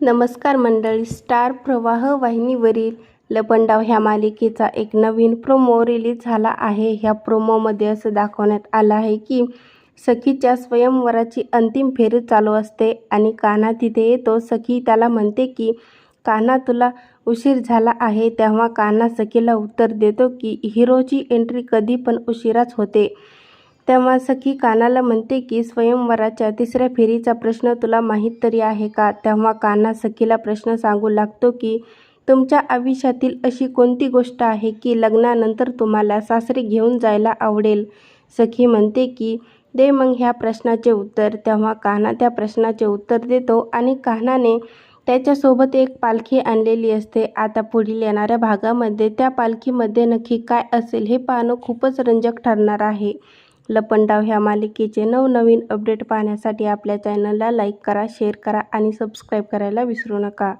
नमस्कार मंडळी स्टार प्रवाह वाहिनीवरील लपंडाव ह्या मालिकेचा एक नवीन प्रोमो रिलीज झाला आहे. ह्या प्रोमोमध्ये असं दाखवण्यात आलं आहे की सखीच्या स्वयंवराची अंतिम फेरी चालू असते आणि कान्हा तिथे येतो. सखी त्याला म्हणते की कान्हा तुला उशीर झाला आहे. तेव्हा कान्हा सखीला उत्तर देतो की हिरोची एंट्री कधी पण उशिराच होते. तेव्हा सखी कानाला म्हणते की स्वयंवराच्या तिसऱ्या फेरीचा प्रश्न तुला माहीत तरी आहे का? तेव्हा कान्हा सखीला प्रश्न सांगू लागतो की तुमच्या आयुष्यातील अशी कोणती गोष्ट आहे की लग्नानंतर तुम्हाला सासरी घेऊन जायला आवडेल? सखी म्हणते की दे मग ह्या प्रश्नाचे उत्तर. तेव्हा कान्हा त्या प्रश्नाचे उत्तर देतो आणि कान्हाने त्याच्यासोबत एक पालखी आणलेली असते. आता पुढील येणाऱ्या भागामध्ये त्या पालखीमध्ये नक्की काय असेल हे पाहणं खूपच रंजक ठरणार आहे. लपंडाव ह्या मालिकेचे नवनवीन अपडेट पाहण्यासाठी आपल्या चॅनलला लाईक करा शेअर करा आणि सबस्क्राईब करायला विसरू नका.